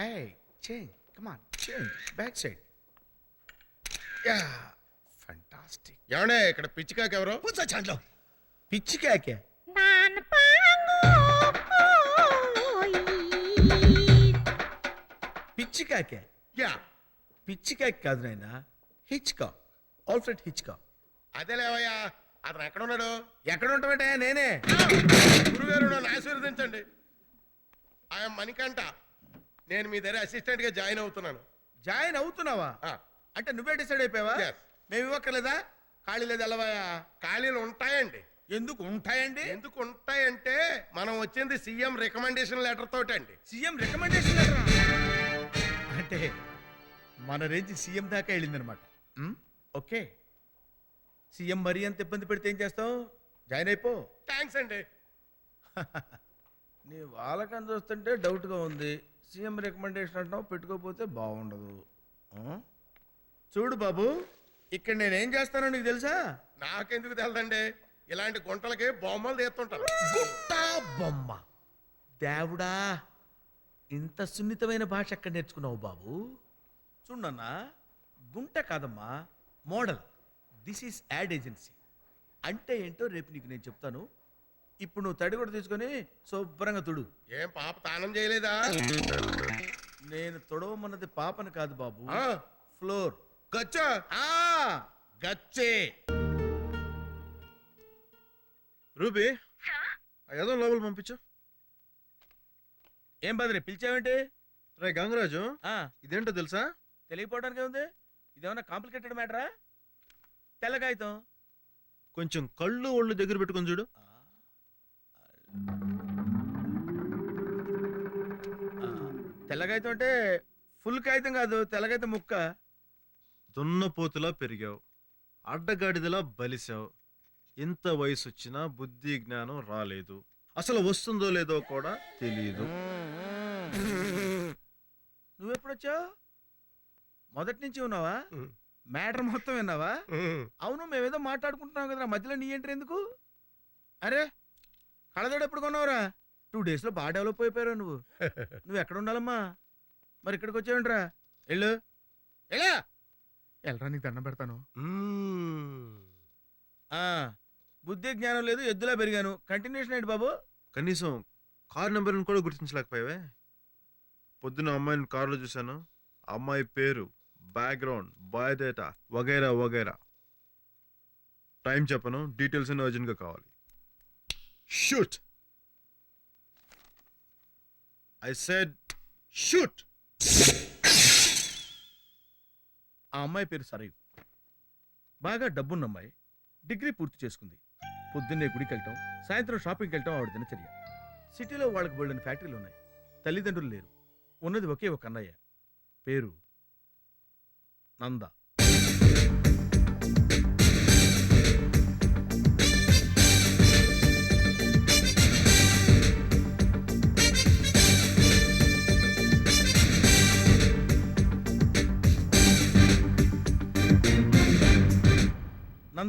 Hey, change. Come on, change. Back side. Yeah, fantastic. ఏమండే ఇక్కడ పిచ్చికాకి ఎవరు? కూర్చో చాంట్లో పిచ్చి కాకే పిచ్చి కాకే యా పిచ్చి కాకి కాదు నాయన హిచ్కా ఆల్ఫ్రెడ్ హిచ్కా అదే లేవయ్యా అతను ఎక్కడ ఉన్నాడు ఎక్కడ ఉంటామంటే నేనే. గురుగారు నన్ను ఆశీర్వదించండి. ఆయన మణికంఠ నేను మీ దగ్గర అసిస్టెంట్గా జాయిన్ అవుతున్నాను. జాయిన్ అవుతున్నావా? అంటే నువ్వే డిసైడ్ అయిపోయావా. మేము ఇవ్వక్కర్లేదా? ఖాళీ లేదు ఎల్లవాయా ఖాళీలు ఉంటాయండి. ఎందుకు ఉంటాయండి? ఎందుకు ఉంటాయంటే మనం వచ్చింది సీఎం రికమెండేషన్ లెటర్ తోటండి. సీఎం రికమెండేషన్ అంటే మన రేంజ్ సీఎం దాకా వెళ్ళిందనమాట. ఓకే. సీఎం మరీ అంత ఇబ్బంది పెడితే ఏం చేస్తావు? జాయిన్ అయిపో. థ్యాంక్స్ అండి. నీ వాళ్ళకని చూస్తుంటే డౌట్గా ఉంది. సీఎం రికమెండేషన్ అంటున్నావు పెట్టుకోకపోతే బాగుండదు? చూడు బాబు ఇక్కడ నేనేం చేస్తానో నీకు తెలుసా? నాకెందుకు తెలదండి? ఇలాంటి గుంటలకి బొమ్మలు తీస్తుంటారు. గుట్టా బొమ్మ. దేవుడా ఇంత సున్నితమైన భాష ఎక్కడ నేర్చుకున్నావు బాబు? చూడన్నా గుంట కాదమ్మా model. This is ad agency అంటే ఏంటో రేపు నీకు నేను చెప్తాను. ఇప్పుడు నువ్వు తడి కూడా తీసుకొని శుభ్రంగా తుడు. ఏం పాప తానం చేయలేదా? నేను తొడవమన్నది పాపను కాదు బాబు. ఆ, ఫ్లోర్. గచ్చా? ఆ గచ్చే. రూబీ ఏదో లోపల పంపించు. ఏం బదిరి పిలిచావేంటి? రే గంగరాజు ఆ, ఇదేంటో తెలుసా? తెలియపోవడానికి ఉంది. ఇదేమన్నా కాంప్లికేటెడ్ మ్యాటరా తెల్ల కాగితం కొంచెం కళ్ళు ఒళ్ళు దగ్గర పెట్టుకొని చూడు. ఆ, తెల్ల కాగితం అంటే ఫుల్ కాగితం కాదు తెల్ల కాగితం ముక్క దున్నపోతులా పెరిగావు. అడ్డగాడిదలా బలిసావు. ఇంత వయసు వచ్చినా బుద్ధి జ్ఞానం రాలేదు. అసలు వస్తుందో లేదో కూడా తెలియదు నువ్వెప్పుడొచ్చావు? మొదటి నుంచి ఉన్నావా? మ్యాటర్ మొత్తం విన్నావా. అవును మేమేదో మాట్లాడుకుంటున్నాం కదరా మధ్యలో నీ ఎంట్రీ ఎందుకు? అరే కళ్ళజోడు ఎప్పుడు కొన్నావురా? టూ డేస్లో బాగా డెవలప్ అయిపోయావు నువ్వు. నువ్వు ఎక్కడ ఉండాలమ్మా? మరి ఇక్కడికి వచ్చావంట్రా? వెళ్ళు. వెళ్ళా. వెళ్ళరా నీకు దండం పెడతాను. బుద్ధి జ్ఞానం లేదు ఎద్దులా పెరిగాను. కంటిన్యూషన్ ఏంటి బాబు? కనీసం కార్ నెంబర్ని కూడా గుర్తించలేకపోయావే? పొద్దున అమ్మాయిని కారులో చూశాను. అమ్మాయి పేరు బ్యాక్గ్రౌండ్ బయోడేటా వగైరా వగైరా. టైం చెప్పను డీటెయిల్స్ అన్ని అర్జెంట్గా కావాలి. షూట్ ఐ సెడ్ షూట్ ఆ అమ్మాయి పేరు సరయు. బాగా డబ్బున్న అమ్మాయి డిగ్రీ పూర్తి చేసుకుంది. పొద్దున్నే గుడికి వెళ్ళటం సాయంత్రం షాపింగ్కి వెళ్ళటం ఆవిడ దినచర్య. సిటీలో వాళ్ళకి వెళ్ళిన ఫ్యాక్టరీలు ఉన్నాయి. తల్లిదండ్రులు లేరు. ఉన్నది ఒకే ఒక అన్నయ్య. పేరు నంద.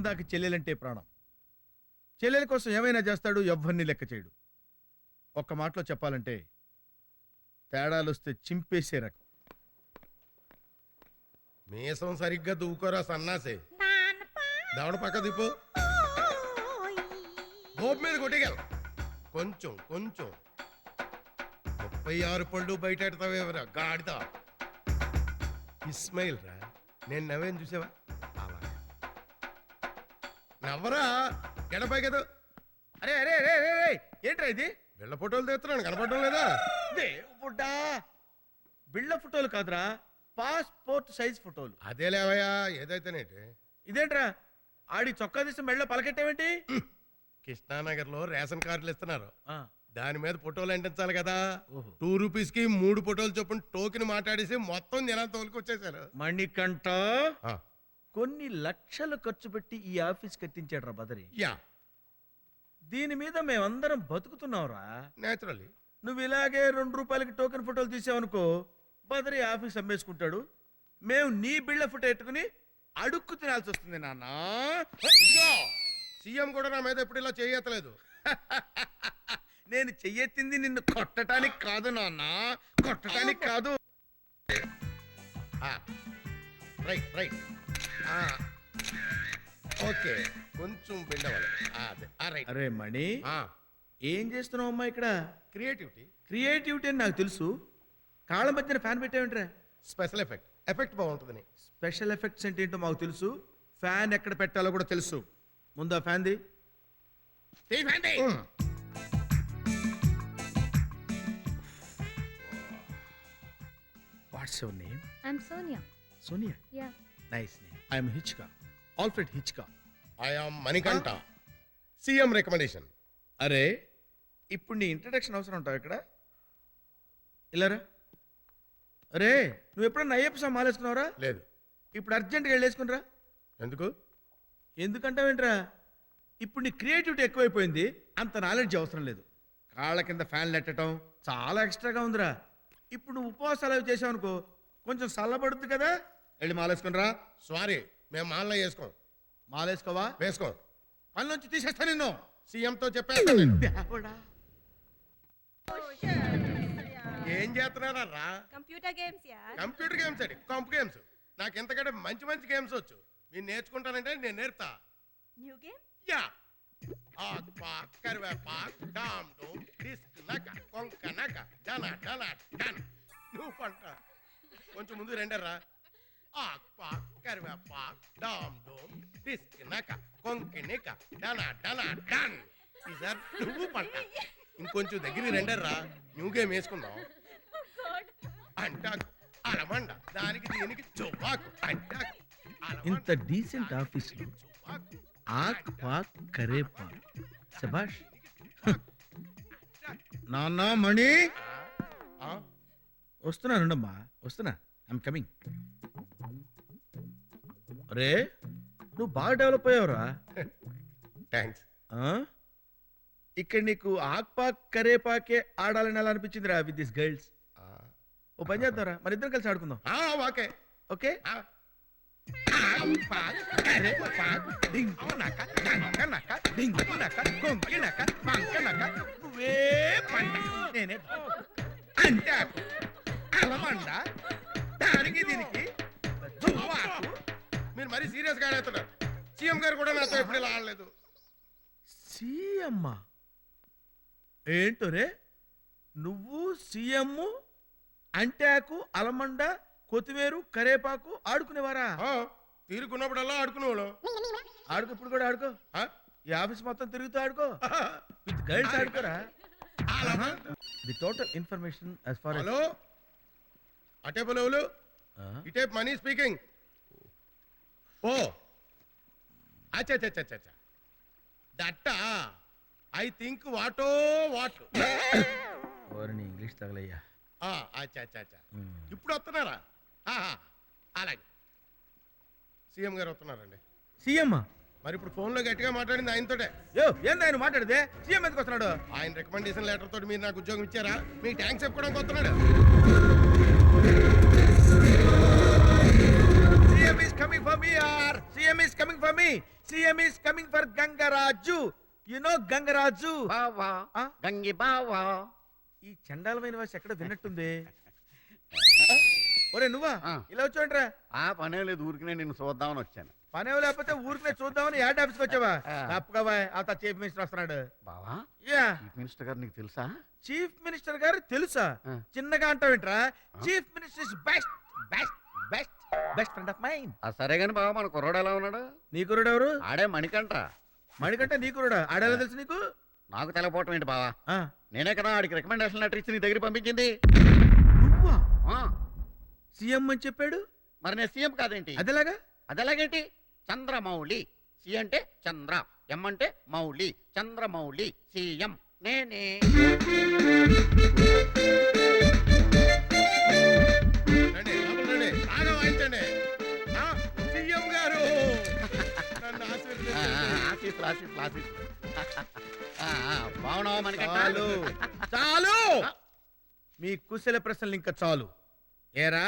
నందాకి చెల్లెలంటే ప్రాణం. చెల్లెల కోసం ఏమైనా చేస్తాడు ఎవ్వరిని లెక్క చేయడు. ఒక్క మాటలో చెప్పాలంటే తేడాలొస్తే చింపేసే రకం. మీసం సరిగ్గా దూకోరా సన్నాసి. దవడ పక్క దిప్పు. గోపు మీద కొట్టిగల కొంచెం కొంచెం. ముప్పై ఆరు పళ్ళు బయట ఎడతావేవరా గాడిద. ఇస్మాయిల్ రా నేను నవ్వేం చూసావా? నవ్వరా? ఎడపై కదా. అరే అరే అరే అరే అరే, ఏంట్రా ఇది? బిళ్ళ ఫోటోలు తెస్తున్నాను కనపడడం లేదా? దేవుడా బిళ్ళ ఫోటోలు కాదురా పాస్పోర్ట్ సైజ్ ఫోటోలు. అదే లేవయ్యా ఏదైతేనేంటి? ఇదేంట్రా ఆడి చొక్కా తీసి మెళ్ళ పలకెట్టావేంటి? కృష్ణానగర్లో రేషన్ కార్డులు ఇస్తున్నారు. ఆ, దాని మీద ఫోటోలు అంటించాలి కదా. ఓహో. టూ రూపీస్కి మూడు ఫోటోలు చొప్పున టోకెన్ మాట్లాడేసి మొత్తం జనాలు తోలుకొచ్చేసారు మణికంఠ ఆ, కొన్ని లక్షలు ఖర్చు పెట్టి ఈ ఆఫీస్ కట్టించాడు బదరి. యా. దీని మీద మేమందరం బతుకుతున్నావురా నేచురల్లీ నువ్వు ఇలాగే రెండు రూపాయలకి టోకెన్ ఫోటోలు తీసావనుకో బదరి ఆఫీస్ అమ్మేసుకుంటాడు. మేము నీ బిళ్ళ ఫోటో ఎట్టుకుని అడుక్కు తినాల్సి వస్తుంది నాన్న. ఇదిగో సీఎం కూడా నా మీద ఎప్పుడు ఇలా చేయట్లేదు. నేను చెయ్యెత్తింది నిన్ను కొట్టడానికి కాదు నాన్న. కొట్టడానికి కాదు. Right right. ఓకే కొంచెం బెండ్ అవ్వాలి అరే మణి ఏం చేస్తున్నావు అమ్మా ఇక్కడ? క్రియేటివిటీ. క్రియేటివిటీ అని నాకు తెలుసు. కాళ్ళ మధ్యన ఫ్యాన్ పెట్టావేంట్రా? Special effect. ఎఫెక్ట్ బాగుంటుందని. స్పెషల్ ఎఫెక్ట్స్ అంటే ఏంటో మాకు తెలుసు. ఫ్యాన్ ఎక్కడ పెట్టాలో కూడా తెలుసు. ముందు ఆ ఫ్యాన్ది what's your name? I'm Sonia. Sonia? Yeah. Nice name I'm Hitchcock Alfred Hitchcock I am Manikanta CM recommendation అరే ఇప్పుడు నీ ఇంట్రడక్షన్ అవసరం ఉంటావు ఇక్కడ? ఇలారా? అరే నువ్వు ఎప్పుడన్నా అయ్యప్ప స్వామి మాలేసుకున్నావురా? లేదు. ఇప్పుడు అర్జెంట్గా వెళ్ళేసుకునిరా ఎందుకు? ఎందుకంటావేంట్రా? ఇప్పుడు నీ క్రియేటివిటీ ఎక్కువైపోయింది అంత నాలెడ్జ్ అవసరం లేదు. కాళ్ళ కింద ఫ్యాన్లు ఎట్టడం చాలా ఎక్స్ట్రాగా ఉందిరా. ఇప్పుడు నువ్వు ఉపవాసాలు అవి చేసావు అనుకో కొంచెం చల్లబడుద్ది కదా? వెళ్ళి మాలేసుకునిరా. సారీ మేము మాల్లో వేసుకోం. మాలేసుకోవా? వేసుకోం. పనిలోంచి తీసేస్తా నిన్ను. సీఎంతో చెప్పేస్తాను నేను. దేవుడా. ఏం చేస్తున్నారా రా కంప్యూటర్ గేమ్స్ యా? కంప్యూటర్ గేమ్స్ అండి. Comp games. నాకు ఎంతకంటే మంచి మంచి గేమ్స్ వచ్చు. మీరు నేర్చుకుంటానంటే నేను నేర్తా న్యూ గేమ్? యా. ఆక్ పాక్ కరివేపాక్ డామ్ డూమ్ డిస్క్ నక కొంక నక డన డన డన్. నువ్వు పంట. కొంచెం ముందు రెండర్రా. ఆక్ పాక్ కరివేపాక్ డామ్ డూమ్ డిస్క్ నక కొంకి నిక డన డన డన్. సార్ నువ్వు పంట. ఇంకొంచెం దగ్గర రెండర్రా. న్యూ గేమ్ వేసుకుందాం. అంటాకు అలమండ. దానికి దీనికి చువ్వాకు అలమండ, ఇంత డీసెంట్ ఆఫీసులు చువ్వాకు ఆక్ పాక్ కరే పాక్ శబాష్ నాన్న మణి. ఆ? వస్తున్నానుండమ్మా వస్తున్నా ఐమ్ కమింగ్ రే నువ్వు బాగా డెవలప్ అయ్యావురా. థ్యాంక్స్ ఆ? ఇక్కడ నీకు ఆక్ పాక్ కరే పాకే ఆడాలని ఎలా అనిపించిందిరా విత్ దిస్ గర్ల్స్ ఆ, ఓ పని చేద్దాంరా మరి ఇద్దరం కలిసి ఆడుకుందాం. ఆ, ఓకే. ఓకే? నేనే. అంటే అలమండ. దానికి దీనికి మీరు మరీ సీరియస్గా ఆడుతున్నారు సీఎం గారు కూడా నాతో ఎప్పుడు ఇలా ఆడలేదు. సీఎమ్మ ఏంటో రే నువ్వు సీఎం అంటాకు అలమండ కొత్తిమీర కరేపాకు ఆడుకునేవారా? ఆ, తీరుకున్నప్పుడల్లా ఆడుకునేవాడు ఆడుకో ఇప్పుడు కూడా ఆడుకో? ఈ ఆఫీస్ మొత్తం తిరుగుతూ ఆడుకో. With girls ఆడుకోరా? The total information hello? అటే బులవులు ఇటే మనీ స్పీకింగ్. ఓ. అచ్చా that I think what what. ఓరని English తగలయ్యా. అచ్చా అచ్చా అచ్చా ఇప్పుడు వస్తున్నారా? ఆహా, అలాగే. సీఎం గారు వస్తున్నారండి. సీఎం మరి ఇప్పుడు ఫోన్లో గట్టిగా మాట్లాడింది ఆయనతోటే. యో ఏంది ఆయన మాట్లాడితే సీఎం ఎందుకు వస్తున్నాడు? ఆయన రికమెండేషన్ లెటర్ తోటి మీరు నాకు ఉద్యోగం ఇచ్చారా? మీకు ట్యాంక్స్ చెప్పుకోవడానికి వస్తున్నాడు. CM is coming for me. CM is coming for Gangaraju you know Gangaraju బావా. ఆ? గంగి బావా. ఈ చండాలమైన వాసి ఎక్కడ విన్నట్టుంది? ఒరే నువ్వా? ఆ. ఇలా వచ్చావంట్రా. ఆ పనే లేదు ఊరికినే నిన్ను చూద్దామని వచ్చాను. పనే లేకపోతే ఊరికే చూద్దామని యాడ్ ఆఫీస్కి వచ్చావా? ఆ. తప్పుగా అంత చీఫ్ మినిస్టర్ వస్తున్నాడు. బావా? యా. చీఫ్ మినిస్టర్ గారు నీకు తెలుసా? చీఫ్ మినిస్టర్ గారు తెలుసా? ఆ. చిన్నగా అంటావేంట్రా? Chief minister is best best best. Best friend of ఆ సరే గాని బావా మన కుర్రాడు ఎలా ఉన్నాడు? నీ కురుడు ఎవరు ఆడే మణికంట మణికంటే నీ కురుడా ఆడేలా తెలుసు నీకు? నాకు తెలపోవటం ఏంటి బావా? ఆ. నేనే కదా ఆడికి రికమెండేషన్ లెటర్ ఇచ్చి నీ దగ్గర పంపించింది. నువ్వా? సీఎం అని చెప్పాడు? మరి నేను సీఎం కాదేంటి? అదేలాగా? అదెలాగేంటి? చంద్రమౌళి. సి అంటే చంద్ర ఎం అంటే మౌళి. చంద్రమౌళి సీఎం. నేనే. సీఎం గారు. నన్ను ఆశీర్వదించండి. బాగున్నావా చాలు. చాలు! మీ కుశల ప్రశ్నలు ఇంకా చాలు. ఏరా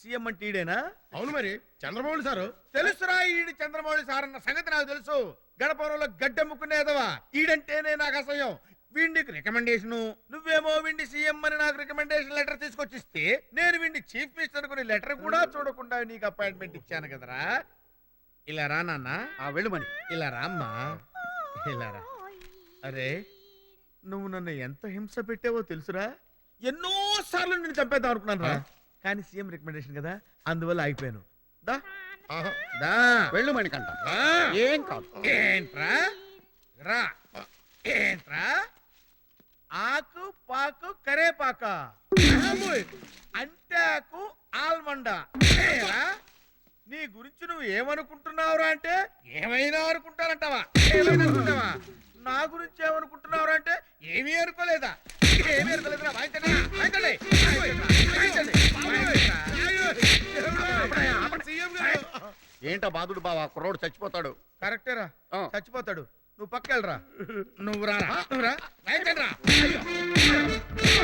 సీఎం అంటే ఈడేనా? అవును మరి చంద్రబాబు సారు. తెలుసురా ఈడు చంద్రమౌళి సార్ అన్న సంగతి నాకు తెలుసు. గడపవరంలో గడ్డెమ్ముకునేదవా ఈడంటేనే నాకు అసహ్యం. వీడికి రికమెండేషన్ నువ్వేమో వీడి సీఎం అని నాకు రికమెండేషన్ లెటర్ తీసుకొచ్చిస్తే నేను వీడిని చీఫ్ మినిస్టర్ కొన్ని లెటర్ కూడా చూడకుండా నీకు అపాయింట్మెంట్ ఇచ్చాను కదరా. ఇలా రా నాన్న. ఆ వెళ్ళుమని ఇలా రామ్మా ఇలా రా. అరే నువ్వు నన్ను ఎంత హింస పెట్టావో తెలుసురా? ఎన్నో సార్లు నేను చంపేద్దాం అనుకున్నాను రా. కానీ సీఎం రికమెండేషన్ కదా అందువల్ల ఆగిపోయాను. దా. దా. వెళ్ళుమని కంట రా. ఏం కాదు. ఏంట్రా? రా. ఏంట్రా? ఆకు పాకు కరేపాక. అంటాకు ఆల్మండ? నీ గురించి నువ్వు ఏమనుకుంటున్నావురా అంటే? ఏమైనా అనుకుంటానంటావా? ఏమైనా అనుకుంటావా? నా గురించి ఏమనుకుంటున్నావురా అంటే? ఏమీ అనుకోలేదా? ఏమీ అనుకోలేదురా? వాయించండి. వాయించండి. ఏంటో బాధుడు బావా? కుర్రోడు చచ్చిపోతాడు. కరెక్టేరా. నువ్వు రారా?